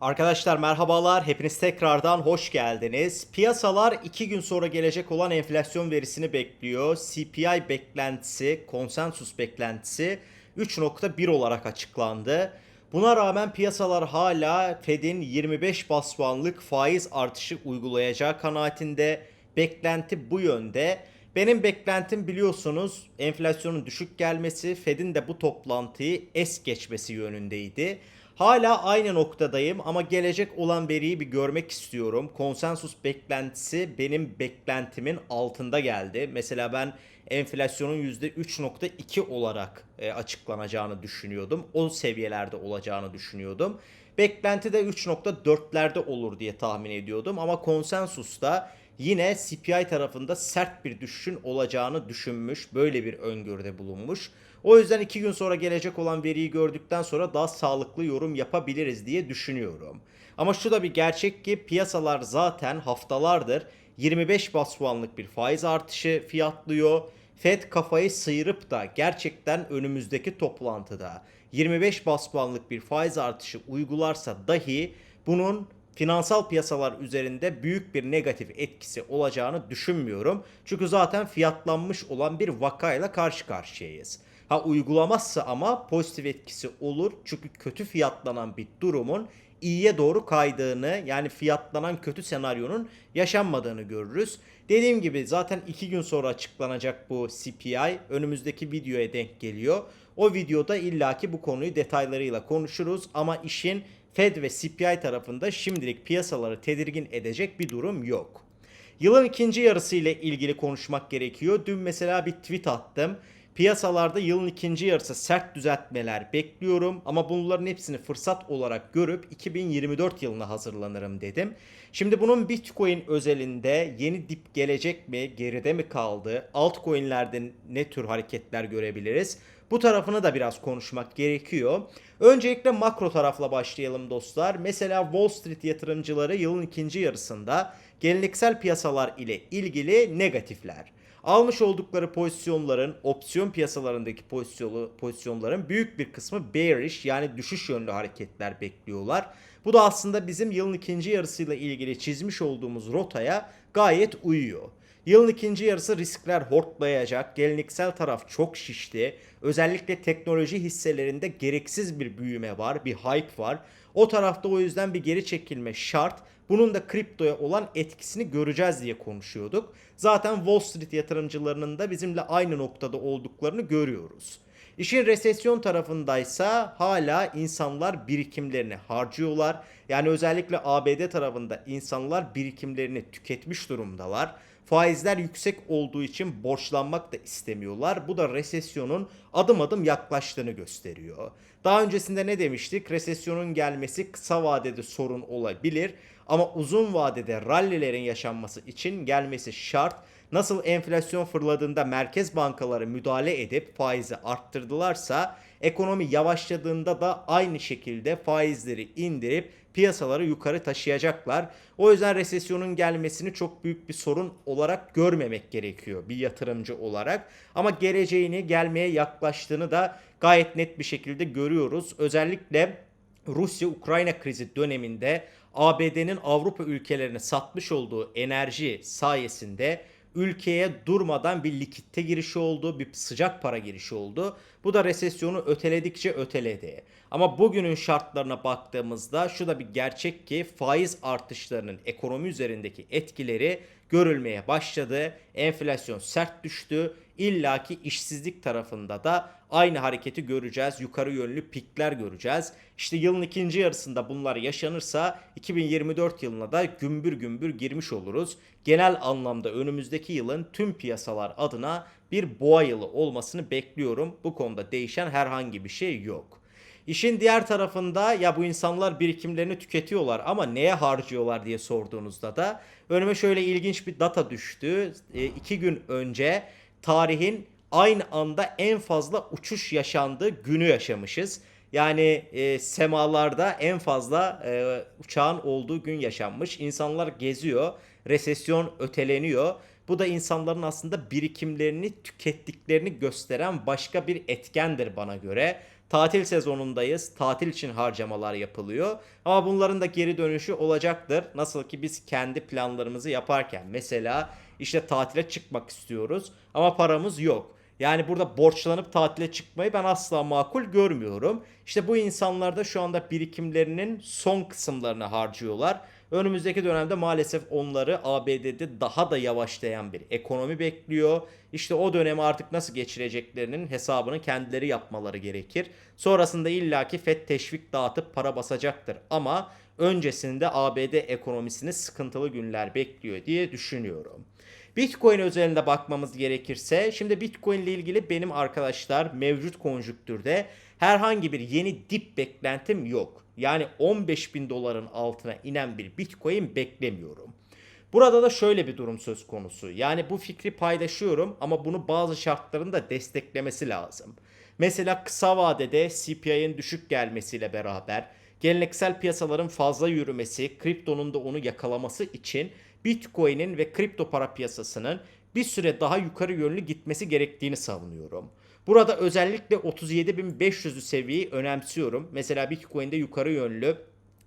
Arkadaşlar merhabalar, hepiniz tekrardan hoş geldiniz. Piyasalar 2 gün sonra gelecek olan enflasyon verisini bekliyor. CPI beklentisi, konsensus beklentisi 3.1 olarak açıklandı. Buna rağmen piyasalar hala Fed'in 25 bas puanlık faiz artışı uygulayacağı kanaatinde. Beklenti bu yönde. Benim beklentim biliyorsunuz enflasyonun düşük gelmesi, Fed'in de bu toplantıyı es geçmesi yönündeydi. Hala aynı noktadayım ama gelecek olan veriyi bir görmek istiyorum. Konsensus beklentisi benim beklentimin altında geldi. Mesela ben enflasyonun %3.2 olarak e, açıklanacağını düşünüyordum. O seviyelerde olacağını düşünüyordum. Beklenti de 3.4'lerde olur diye tahmin ediyordum ama konsensusta yine CPI tarafında sert bir düşüşün olacağını düşünmüş. Böyle bir öngörüde bulunmuş. O yüzden iki gün sonra gelecek olan veriyi gördükten sonra daha sağlıklı yorum yapabiliriz diye düşünüyorum. Ama şu da bir gerçek ki piyasalar zaten haftalardır 25 bas puanlık bir faiz artışı fiyatlıyor. Fed kafayı sıyırıp da gerçekten önümüzdeki toplantıda 25 bas puanlık bir faiz artışı uygularsa dahi bunun finansal piyasalar üzerinde büyük bir negatif etkisi olacağını düşünmüyorum. Çünkü zaten fiyatlanmış olan bir vakayla karşı karşıyayız. Ha uygulamazsa ama pozitif etkisi olur. Çünkü kötü fiyatlanan bir durumun iyiye doğru kaydığını yani fiyatlanan kötü senaryonun yaşanmadığını görürüz. Dediğim gibi zaten 2 gün sonra açıklanacak bu CPI önümüzdeki videoya denk geliyor. O videoda illaki bu konuyu detaylarıyla konuşuruz ama işin Fed ve CPI tarafında şimdilik piyasaları tedirgin edecek bir durum yok. Yılın ikinci yarısı ile ilgili konuşmak gerekiyor. Dün mesela bir tweet attım. Piyasalarda yılın ikinci yarısı sert düzeltmeler bekliyorum ama bunların hepsini fırsat olarak görüp 2024 yılına hazırlanırım dedim. Şimdi bunun Bitcoin özelinde yeni dip gelecek mi, geride mi kaldı, altcoin'lerde ne tür hareketler görebiliriz? Bu tarafını da biraz konuşmak gerekiyor. Öncelikle makro tarafla başlayalım dostlar. Mesela Wall Street yatırımcıları yılın ikinci yarısında geleneksel piyasalar ile ilgili negatifler. Almış oldukları pozisyonların, opsiyon piyasalarındaki pozisyonu, pozisyonların büyük bir kısmı bearish yani düşüş yönlü hareketler bekliyorlar. Bu da aslında bizim yılın ikinci yarısıyla ilgili çizmiş olduğumuz rotaya gayet uyuyor. Yılın ikinci yarısı riskler hortlayacak. Geleneksel taraf çok şişti. Özellikle teknoloji hisselerinde gereksiz bir büyüme var, bir hype var. O tarafta o yüzden bir geri çekilme şart. Bunun da kriptoya olan etkisini göreceğiz diye konuşuyorduk. Zaten Wall Street yatırımcılarının da bizimle aynı noktada olduklarını görüyoruz. İşin resesyon tarafındaysa hala insanlar birikimlerini harcıyorlar. Yani özellikle ABD tarafında insanlar birikimlerini tüketmiş durumdalar. Faizler yüksek olduğu için borçlanmak da istemiyorlar. Bu da resesyonun adım adım yaklaştığını gösteriyor. Daha öncesinde ne demiştik? Resesyonun gelmesi kısa vadede sorun olabilir ama uzun vadede rallilerin yaşanması için gelmesi şart. Nasıl enflasyon fırladığında merkez bankaları müdahale edip faizi arttırdılarsa ekonomi yavaşladığında da aynı şekilde faizleri indirip piyasaları yukarı taşıyacaklar. O yüzden resesyonun gelmesini çok büyük bir sorun olarak görmemek gerekiyor bir yatırımcı olarak. Ama geleceğini gelmeye yaklaştığını da gayet net bir şekilde görüyoruz. Özellikle Rusya-Ukrayna krizi döneminde ABD'nin Avrupa ülkelerine satmış olduğu enerji sayesinde ülkeye durmadan bir likitte girişi oldu, bir sıcak para girişi oldu. Bu da resesyonu öteledikçe öteledi. Ama bugünün şartlarına baktığımızda şu da bir gerçek ki faiz artışlarının ekonomi üzerindeki etkileri görülmeye başladı. Enflasyon sert düştü. İlla ki işsizlik tarafında da aynı hareketi göreceğiz. Yukarı yönlü pikler göreceğiz. İşte yılın ikinci yarısında bunlar yaşanırsa 2024 yılına da gümbür gümbür girmiş oluruz. Genel anlamda önümüzdeki yılın tüm piyasalar adına bir boğa yılı olmasını bekliyorum. Bu konuda değişen herhangi bir şey yok. İşin diğer tarafında ya bu insanlar birikimlerini tüketiyorlar ama neye harcıyorlar diye sorduğunuzda da önüme şöyle ilginç bir data düştü. E, iki gün önce tarihin aynı anda en fazla uçuş yaşandığı günü yaşamışız. Yani e, semalarda en fazla e, uçağın olduğu gün yaşanmış. İnsanlar geziyor, resesyon öteleniyor. Bu da insanların aslında birikimlerini tükettiklerini gösteren başka bir etkendir bana göre. Tatil sezonundayız. Tatil için harcamalar yapılıyor. Ama bunların da geri dönüşü olacaktır. Nasıl ki biz kendi planlarımızı yaparken mesela işte tatile çıkmak istiyoruz ama paramız yok. Yani burada borçlanıp tatile çıkmayı ben asla makul görmüyorum. İşte bu insanlar da şu anda birikimlerinin son kısımlarını harcıyorlar. Önümüzdeki dönemde maalesef onları ABD'de daha da yavaşlayan bir ekonomi bekliyor. İşte o dönemi artık nasıl geçireceklerinin hesabını kendileri yapmaları gerekir. Sonrasında illaki FED teşvik dağıtıp para basacaktır ama öncesinde ABD ekonomisini sıkıntılı günler bekliyor diye düşünüyorum. Bitcoin özelinde bakmamız gerekirse şimdi Bitcoin ile ilgili benim arkadaşlar mevcut konjüktürde herhangi bir yeni dip beklentim yok. Yani 15 bin doların altına inen bir Bitcoin beklemiyorum. Burada da şöyle bir durum söz konusu. Yani bu fikri paylaşıyorum ama bunu bazı şartların da desteklemesi lazım. Mesela kısa vadede CPI'nin düşük gelmesiyle beraber geleneksel piyasaların fazla yürümesi, kriptonun da onu yakalaması için Bitcoin'in ve kripto para piyasasının bir süre daha yukarı yönlü gitmesi gerektiğini savunuyorum. Burada özellikle 37.500'lü seviyeyi önemsiyorum. Mesela Bitcoin'de yukarı yönlü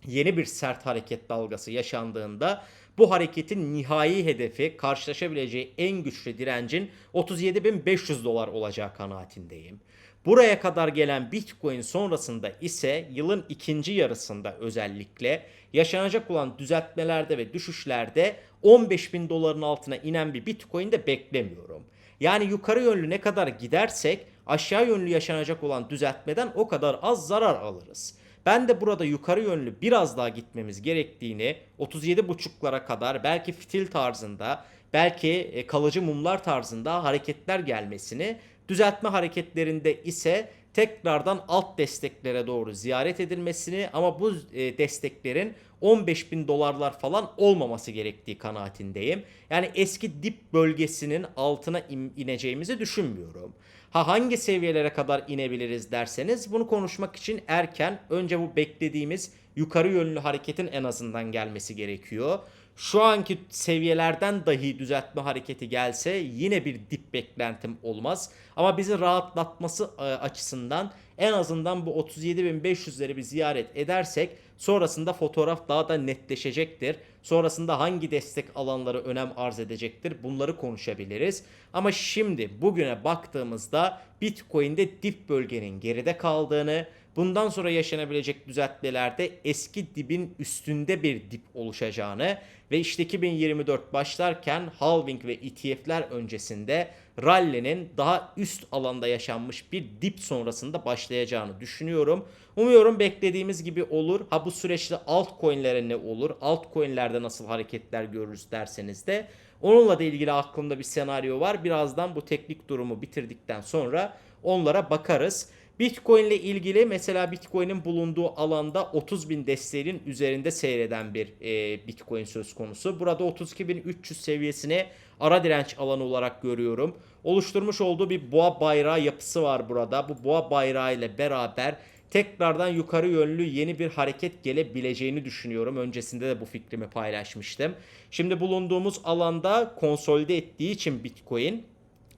yeni bir sert hareket dalgası yaşandığında bu hareketin nihai hedefi karşılaşabileceği en güçlü direncin 37.500 dolar olacağı kanaatindeyim. Buraya kadar gelen Bitcoin sonrasında ise yılın ikinci yarısında özellikle yaşanacak olan düzeltmelerde ve düşüşlerde 15 bin doların altına inen bir Bitcoin de beklemiyorum. Yani yukarı yönlü ne kadar gidersek aşağı yönlü yaşanacak olan düzeltmeden o kadar az zarar alırız. Ben de burada yukarı yönlü biraz daha gitmemiz gerektiğini 37.5'lara kadar belki fitil tarzında belki e, kalıcı mumlar tarzında hareketler gelmesini düzeltme hareketlerinde ise tekrardan alt desteklere doğru ziyaret edilmesini ama bu e, desteklerin 15 bin dolarlar falan olmaması gerektiği kanaatindeyim. Yani eski dip bölgesinin altına in- ineceğimizi düşünmüyorum. Ha hangi seviyelere kadar inebiliriz derseniz bunu konuşmak için erken önce bu beklediğimiz yukarı yönlü hareketin en azından gelmesi gerekiyor. Şu anki seviyelerden dahi düzeltme hareketi gelse yine bir dip beklentim olmaz. Ama bizi rahatlatması e, açısından en azından bu 37.500'leri bir ziyaret edersek sonrasında fotoğraf daha da netleşecektir. Sonrasında hangi destek alanları önem arz edecektir bunları konuşabiliriz. Ama şimdi bugüne baktığımızda Bitcoin'de dip bölgenin geride kaldığını, bundan sonra yaşanabilecek düzeltmelerde eski dibin üstünde bir dip oluşacağını ve işte 2024 başlarken halving ve ETF'ler öncesinde rally'nin daha üst alanda yaşanmış bir dip sonrasında başlayacağını düşünüyorum. Umuyorum beklediğimiz gibi olur. Ha bu süreçte altcoin'lere ne olur? Altcoin'lerde nasıl hareketler görürüz derseniz de onunla da ilgili aklımda bir senaryo var. Birazdan bu teknik durumu bitirdikten sonra onlara bakarız. Bitcoin ile ilgili mesela Bitcoin'in bulunduğu alanda 30 bin desteğinin üzerinde seyreden bir e, Bitcoin söz konusu. Burada 32.300 seviyesini ara direnç alanı olarak görüyorum. Oluşturmuş olduğu bir boğa bayrağı yapısı var burada. Bu boğa bayrağı ile beraber tekrardan yukarı yönlü yeni bir hareket gelebileceğini düşünüyorum. Öncesinde de bu fikrimi paylaşmıştım. Şimdi bulunduğumuz alanda konsolide ettiği için Bitcoin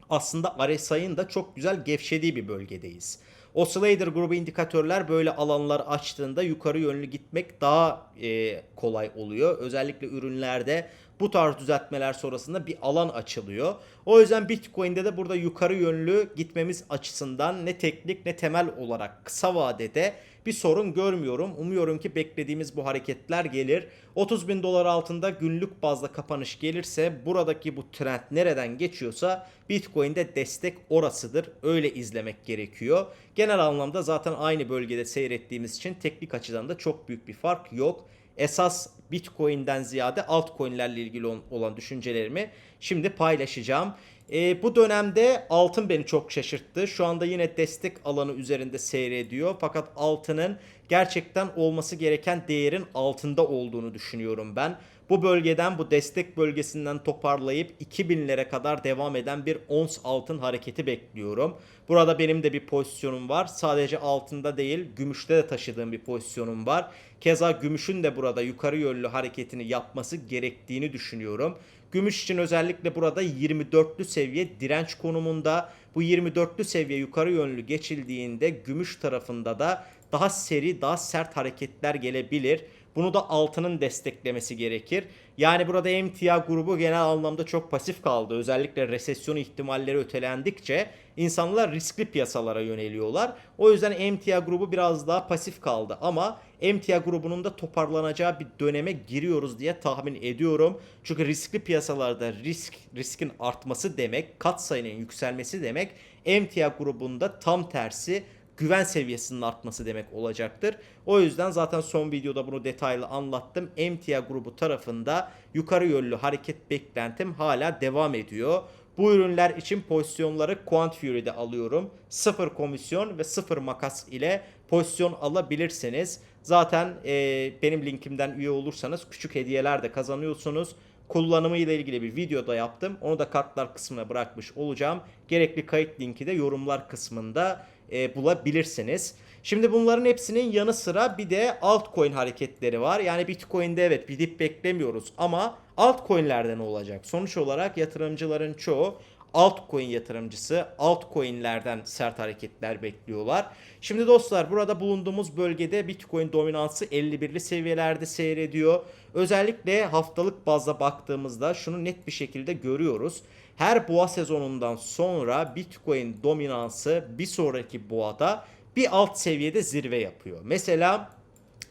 aslında RSI'ın da çok güzel gevşediği bir bölgedeyiz. Oscillator grubu indikatörler böyle alanlar açtığında yukarı yönlü gitmek daha e, kolay oluyor. Özellikle ürünlerde bu tarz düzeltmeler sonrasında bir alan açılıyor. O yüzden Bitcoin'de de burada yukarı yönlü gitmemiz açısından ne teknik ne temel olarak kısa vadede bir sorun görmüyorum. Umuyorum ki beklediğimiz bu hareketler gelir. 30 bin dolar altında günlük bazda kapanış gelirse buradaki bu trend nereden geçiyorsa Bitcoin'de destek orasıdır. Öyle izlemek gerekiyor. Genel anlamda zaten aynı bölgede seyrettiğimiz için teknik açıdan da çok büyük bir fark yok. Esas Bitcoin'den ziyade altcoin'lerle ilgili olan düşüncelerimi şimdi paylaşacağım. E, bu dönemde altın beni çok şaşırttı. Şu anda yine destek alanı üzerinde seyrediyor. Fakat altının gerçekten olması gereken değerin altında olduğunu düşünüyorum ben. Bu bölgeden bu destek bölgesinden toparlayıp 2000'lere kadar devam eden bir ons altın hareketi bekliyorum. Burada benim de bir pozisyonum var. Sadece altında değil gümüşte de taşıdığım bir pozisyonum var. Keza gümüşün de burada yukarı yönlü hareketini yapması gerektiğini düşünüyorum. Gümüş için özellikle burada 24'lü seviye direnç konumunda. Bu 24'lü seviye yukarı yönlü geçildiğinde gümüş tarafında da daha seri, daha sert hareketler gelebilir. Bunu da altının desteklemesi gerekir. Yani burada emtia grubu genel anlamda çok pasif kaldı. Özellikle resesyon ihtimalleri ötelendikçe insanlar riskli piyasalara yöneliyorlar. O yüzden emtia grubu biraz daha pasif kaldı. Ama emtia grubunun da toparlanacağı bir döneme giriyoruz diye tahmin ediyorum. Çünkü riskli piyasalarda risk riskin artması demek, kat sayının yükselmesi demek. Emtia grubunda tam tersi güven seviyesinin artması demek olacaktır. O yüzden zaten son videoda bunu detaylı anlattım. Emtia grubu tarafında yukarı yönlü hareket beklentim hala devam ediyor. Bu ürünler için pozisyonları Quant Fury'de alıyorum. Sıfır komisyon ve sıfır makas ile pozisyon alabilirsiniz. Zaten e, benim linkimden üye olursanız küçük hediyeler de kazanıyorsunuz. Kullanımı ile ilgili bir video da yaptım. Onu da kartlar kısmına bırakmış olacağım. Gerekli kayıt linki de yorumlar kısmında e, bulabilirsiniz. Şimdi bunların hepsinin yanı sıra bir de altcoin hareketleri var. Yani Bitcoin'de evet bir dip beklemiyoruz ama altcoin'lerde ne olacak? Sonuç olarak yatırımcıların çoğu altcoin yatırımcısı altcoin'lerden sert hareketler bekliyorlar. Şimdi dostlar burada bulunduğumuz bölgede Bitcoin dominansı 51'li seviyelerde seyrediyor. Özellikle haftalık bazda baktığımızda şunu net bir şekilde görüyoruz. Her boğa sezonundan sonra Bitcoin dominansı bir sonraki boğada bir alt seviyede zirve yapıyor. Mesela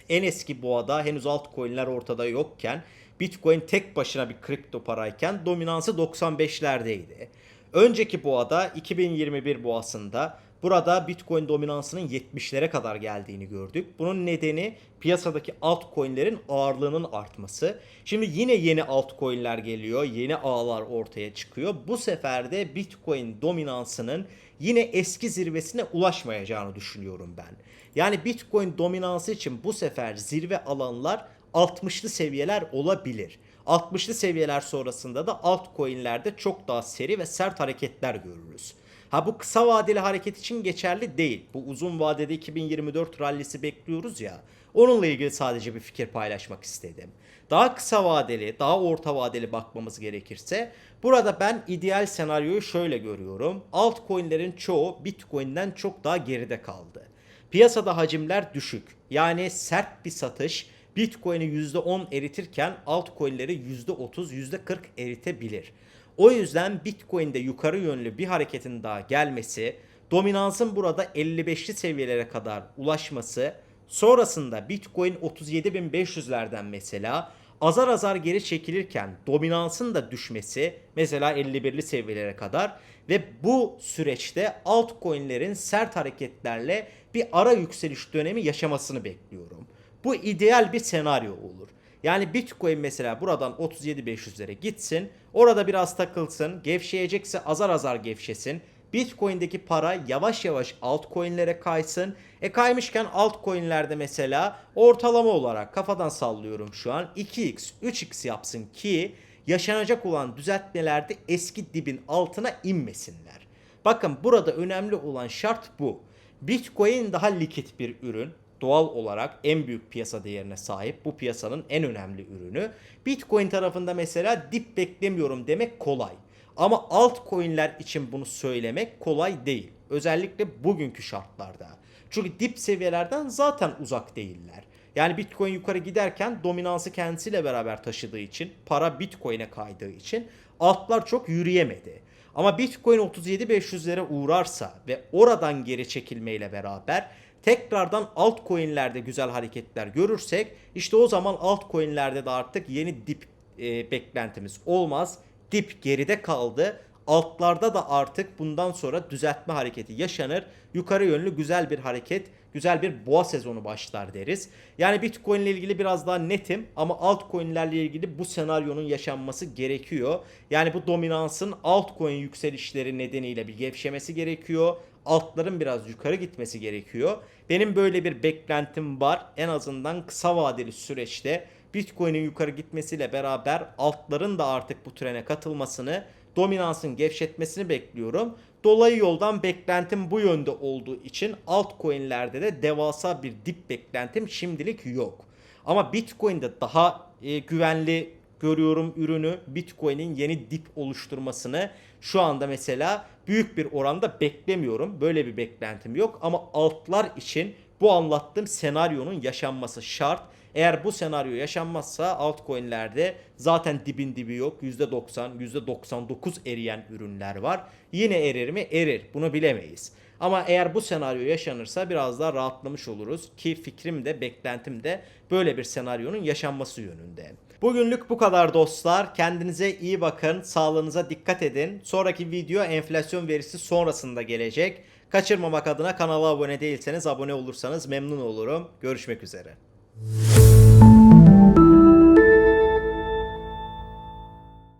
en eski boğada henüz altcoin'ler ortada yokken Bitcoin tek başına bir kripto parayken dominansı 95'lerdeydi. Önceki boğada 2021 boğasında burada Bitcoin dominansının 70'lere kadar geldiğini gördük. Bunun nedeni piyasadaki altcoin'lerin ağırlığının artması. Şimdi yine yeni altcoin'ler geliyor. Yeni ağlar ortaya çıkıyor. Bu sefer de Bitcoin dominansının yine eski zirvesine ulaşmayacağını düşünüyorum ben. Yani Bitcoin dominansı için bu sefer zirve alanlar 60'lı seviyeler olabilir. 60'lı seviyeler sonrasında da altcoin'lerde çok daha seri ve sert hareketler görürüz. Ha bu kısa vadeli hareket için geçerli değil. Bu uzun vadede 2024 rallisi bekliyoruz ya. Onunla ilgili sadece bir fikir paylaşmak istedim. Daha kısa vadeli, daha orta vadeli bakmamız gerekirse burada ben ideal senaryoyu şöyle görüyorum. Altcoin'lerin çoğu Bitcoin'den çok daha geride kaldı. Piyasada hacimler düşük. Yani sert bir satış Bitcoin'i %10 eritirken altcoin'leri %30, %40 eritebilir. O yüzden Bitcoin'de yukarı yönlü bir hareketin daha gelmesi, dominansın burada 55'li seviyelere kadar ulaşması, sonrasında Bitcoin 37.500'lerden mesela azar azar geri çekilirken dominansın da düşmesi mesela 51'li seviyelere kadar ve bu süreçte altcoin'lerin sert hareketlerle bir ara yükseliş dönemi yaşamasını bekliyorum. Bu ideal bir senaryo olur. Yani Bitcoin mesela buradan 37.500'lere gitsin. Orada biraz takılsın. Gevşeyecekse azar azar gevşesin. Bitcoin'deki para yavaş yavaş altcoin'lere kaysın. E kaymışken altcoin'lerde mesela ortalama olarak kafadan sallıyorum şu an 2x, 3x yapsın ki yaşanacak olan düzeltmelerde eski dibin altına inmesinler. Bakın burada önemli olan şart bu. Bitcoin daha likit bir ürün doğal olarak en büyük piyasa değerine sahip. Bu piyasanın en önemli ürünü. Bitcoin tarafında mesela dip beklemiyorum demek kolay. Ama altcoin'ler için bunu söylemek kolay değil. Özellikle bugünkü şartlarda. Çünkü dip seviyelerden zaten uzak değiller. Yani Bitcoin yukarı giderken dominansı kendisiyle beraber taşıdığı için, para Bitcoin'e kaydığı için altlar çok yürüyemedi. Ama Bitcoin 37.500'lere uğrarsa ve oradan geri çekilmeyle beraber tekrardan altcoin'lerde güzel hareketler görürsek işte o zaman altcoin'lerde de artık yeni dip e, beklentimiz olmaz. Dip geride kaldı. Altlarda da artık bundan sonra düzeltme hareketi yaşanır. Yukarı yönlü güzel bir hareket, güzel bir boğa sezonu başlar deriz. Yani Bitcoin ile ilgili biraz daha netim ama altcoin'lerle ilgili bu senaryonun yaşanması gerekiyor. Yani bu dominansın altcoin yükselişleri nedeniyle bir gevşemesi gerekiyor altların biraz yukarı gitmesi gerekiyor. Benim böyle bir beklentim var. En azından kısa vadeli süreçte Bitcoin'in yukarı gitmesiyle beraber altların da artık bu trene katılmasını, dominansın gevşetmesini bekliyorum. Dolayı yoldan beklentim bu yönde olduğu için altcoin'lerde de devasa bir dip beklentim şimdilik yok. Ama Bitcoin'de daha e, güvenli görüyorum ürünü. Bitcoin'in yeni dip oluşturmasını şu anda mesela büyük bir oranda beklemiyorum. Böyle bir beklentim yok ama altlar için bu anlattığım senaryonun yaşanması şart. Eğer bu senaryo yaşanmazsa altcoin'lerde zaten dibin dibi yok. %90, %99 eriyen ürünler var. Yine erir mi? Erir. Bunu bilemeyiz. Ama eğer bu senaryo yaşanırsa biraz daha rahatlamış oluruz ki fikrim de beklentim de böyle bir senaryonun yaşanması yönünde. Bugünlük bu kadar dostlar. Kendinize iyi bakın. Sağlığınıza dikkat edin. Sonraki video enflasyon verisi sonrasında gelecek. Kaçırmamak adına kanala abone değilseniz abone olursanız memnun olurum. Görüşmek üzere.